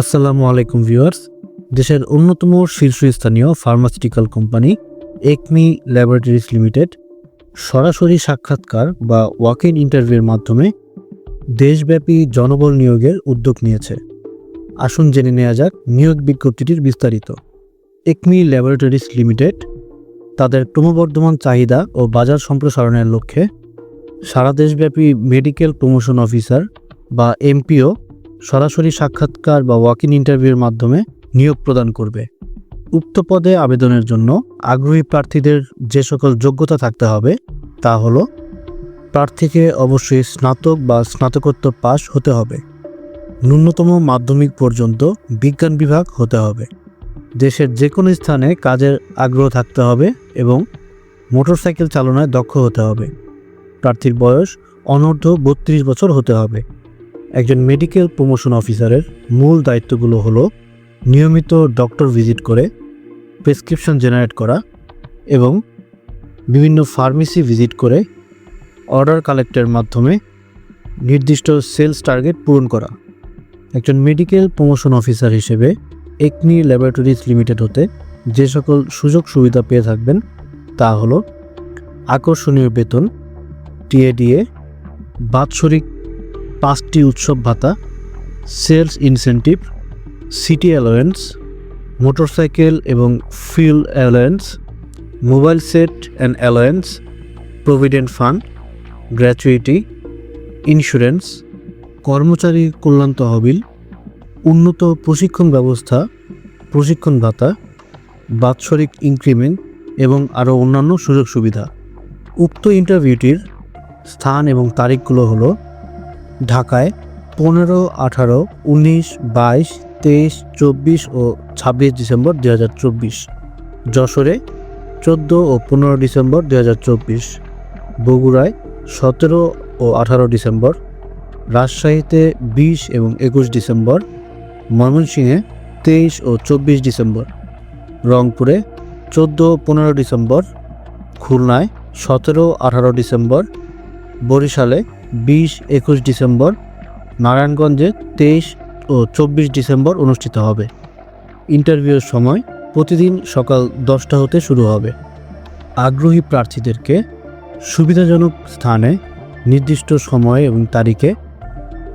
আসসালামু আলাইকুম ভিউয়ার্স। দেশের অন্যতম শীর্ষস্থানীয় pharmaceutical company Acme Laboratories Limited সরাসরি সাক্ষাৎকার বা ওয়াক ইন ইন্টারভিউর মাধ্যমে দেশব্যাপী জনবল নিয়োগের উদ্যোগ নিয়েছে। আসুন জেনে নেওয়া যাক নিয়োগ বিজ্ঞপ্তিটির বিস্তারিত। একমি ল্যাবরেটরিজ লিমিটেড তাদের ক্রমবর্ধমান চাহিদা ও বাজার সম্প্রসারণের লক্ষ্যে সারা দেশব্যাপী মেডিকেল প্রমোশন অফিসার বা এমপিও সরাসরি সাক্ষাৎকার বা ওয়াক ইন ইন্টারভিউর মাধ্যমে নিয়োগ প্রদান করবে। উক্ত পদে আবেদনের জন্য আগ্রহী প্রার্থীদের যে সকল যোগ্যতা থাকতে হবে, তা হলো প্রার্থীকে অবশ্যই স্নাতক বা স্নাতকোত্তর পাস হতে হবে। ন্যূনতম মাধ্যমিক পর্যন্ত বিজ্ঞান বিভাগ হতে হবে। দেশের যে কোনো স্থানে কাজের আগ্রহ থাকতে হবে এবং মোটরসাইকেল চালনায় দক্ষ হতে হবে। প্রার্থীর বয়স অনূর্ধ্ব বত্রিশ বছর হতে হবে। একজন মেডিকেল প্রমোশন অফিসারের মূল দায়িত্বগুলো হলো নিয়মিত ডক্টর ভিজিট করে প্রেসক্রিপশন জেনারেট করা এবং বিভিন্ন ফার্মেসি ভিজিট করে অর্ডার কালেক্টের মাধ্যমে নির্দিষ্ট সেলস টার্গেট পূরণ করা। একজন মেডিকেল প্রমোশন অফিসার হিসেবে একনি ল্যাবরেটরিজ লিমিটেড হতে যে সকল সুযোগ সুবিধা পেয়ে থাকবেন তা হলো আকর্ষণীয় বেতন টিএডিএ বাৎসরিক পাঁচটি উৎসব ভাতা, sales incentive, city allowance, motorcycle এবং fuel allowance, mobile set and allowance, provident fund, gratuity, insurance, কর্মচারী কল্যাণ তহবিল, উন্নত প্রশিক্ষণ ব্যবস্থা, প্রশিক্ষণ ভাতা, বাৎসরিক ইনক্রিমেন্ট এবং আরও অন্যান্য সুযোগ সুবিধা। উক্ত ইন্টারভিউটির স্থান এবং তারিখগুলো হলো ঢাকায় পনেরো, আঠারো, উনিশ, বাইশ, তেইশ, চব্বিশ ও ছাব্বিশ ডিসেম্বর দু হাজার চব্বিশ। যশোরে চোদ্দ ও পনেরো ডিসেম্বর দু হাজার চব্বিশ। বগুড়ায় সতেরো ও আঠারো ডিসেম্বর। রাজশাহীতে বিশ এবং একুশ ডিসেম্বর। ময়মনসিংহে তেইশ ও চব্বিশ ডিসেম্বর। রংপুরে চোদ্দ ও পনেরো ডিসেম্বর। খুলনায় সতেরো, আঠারো ডিসেম্বর। বরিশালে বিশ একুশ ডিসেম্বর, নারায়ণগঞ্জে তেইশ ও চব্বিশ ডিসেম্বর অনুষ্ঠিত হবে। ইন্টারভিউর সময় প্রতিদিন সকাল দশটা হতে শুরু হবে। আগ্রহী প্রার্থীদেরকে সুবিধাজনক স্থানে, নির্দিষ্ট সময় এবং তারিখে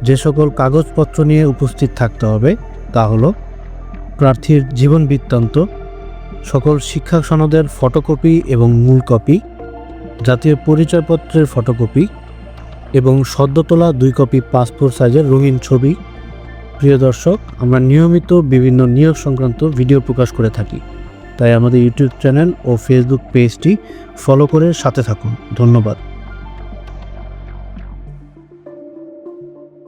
যে সকল কাগজপত্র নিয়ে উপস্থিত থাকতে হবে তা হলো প্রার্থীর জীবন বৃত্তান্ত, সকল শিক্ষা সনদের ফটোকপি এবং মূল কপি, জাতীয় পরিচয়পত্রের ফটোকপি এবং সদ্য তোলা দুই কপি পাসপোর্ট সাইজের রঙিন ছবি। প্রিয় দর্শক, আমরা নিয়মিত বিভিন্ন নিয়োগ সংক্রান্ত ভিডিও প্রকাশ করে থাকি। তাই আমাদের ইউটিউব চ্যানেল ও ফেসবুক পেজটি ফলো করে সাথে থাকুন। ধন্যবাদ।